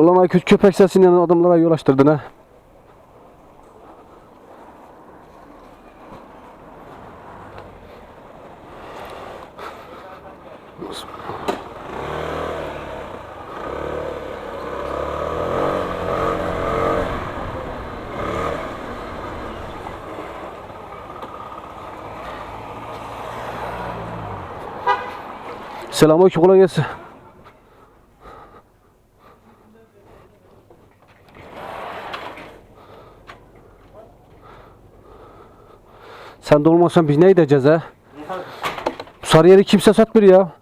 Ulan Aykut köpek sesinden adamlara yol açtırdın ha. Selamünaleyküm kolay gelsin. Sen de olmasan biz ne edeceğiz ha? Sarıyer'i kimse satmıyor ya.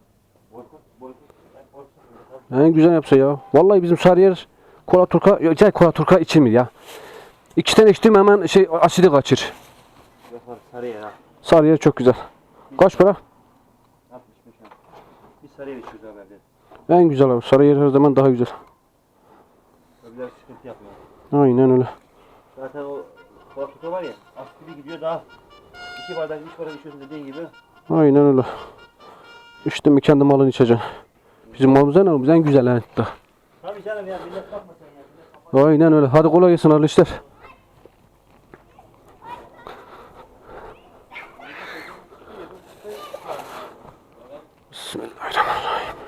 En güzel yapsa ya. Vallahi bizim Sarıyer kola turka, ya şey kola turka içilmiyor ya. İki tane içtim hemen şey asidi kaçır. Sarıya ha. Sarıyer çok güzel. Kaç para? 65 ha. Bir sarıya içiyoruz abi. En güzel abi. Sarıyer her zaman daha güzel. Öbürler sıkıntı yapmıyor. Aynen öyle. Zaten o koltukta var ya askeri gidiyor daha iki bardak üç bardak içiyorsun dediğin gibi. Aynen öyle. İşte mi kendi malını içeceksin. Bizim malımız en önemli, en güzel yani. Tabii canım ya millet bakmasın ya. Millet bakmasın. Aynen öyle. Hadi kolay gelsin hayırlı işler. Bismillahirrahmanirrahim.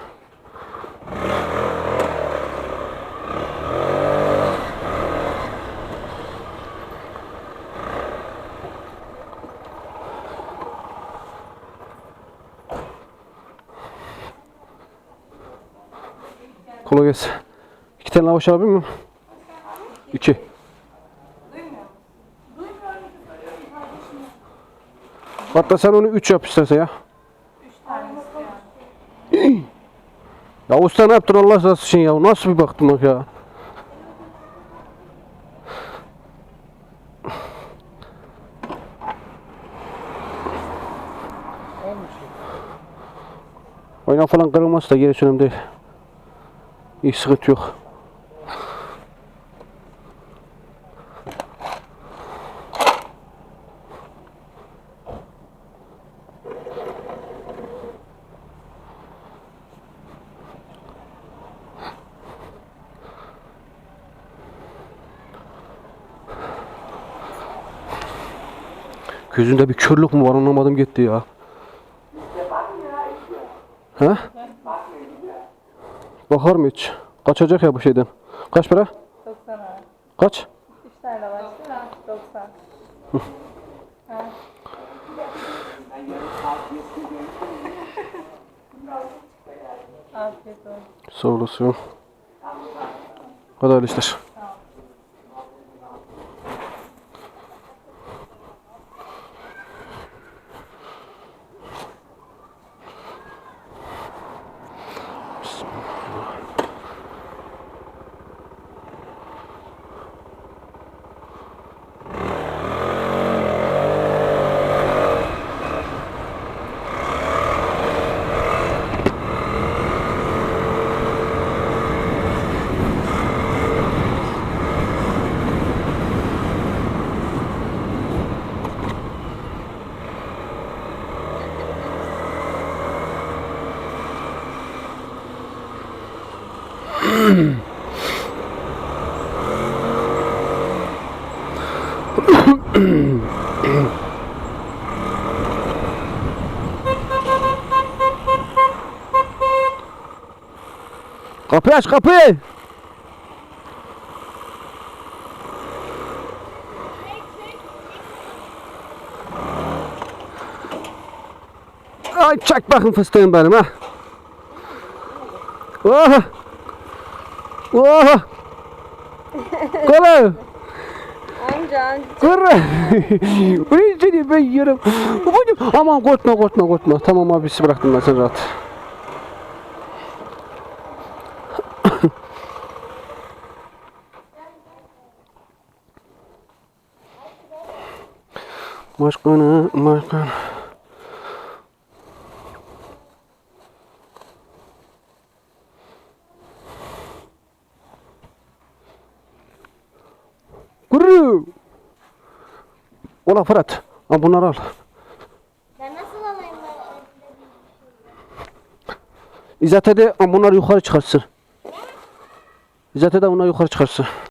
Kolay gelsin. İki tane lavaş alabilir miyim? İki. Hatta sen onu üç yap istersen ya. Ya usta ne yaptın Allah razı olsun ya. Nasıl bir baktım bak ya. Oyna falan kırılmaz da gerisi önemli değil. Hiç sıkıntı yok. Gözünde bir körlük mü var anlamadım gitti ya. He? Bakar mı hiç? Kaçacak ya bu şeyden. Kaç para? 90 abi. Kaç? 3 tane var değil mi? 90. Ha. Afiyet olsun. Sağ olasın. Hayırlı işler. Kapıyı aç kapıyı. Ay çak bakın fıstığım benim ha. Oh. Oh. Kolay. Amca amca. Kırı. Ulan seni ben yerim. Aman korkma korkma korkma. Tamam abisi bıraktım ben seni rahat. Başkanı, başkan. Kuru. Ola Fırat. Al bunları al. Ben nasıl alayım ben? İzzet de bunları yukarı çıkartsın. Necati de bunlar yukarı çıkarsın.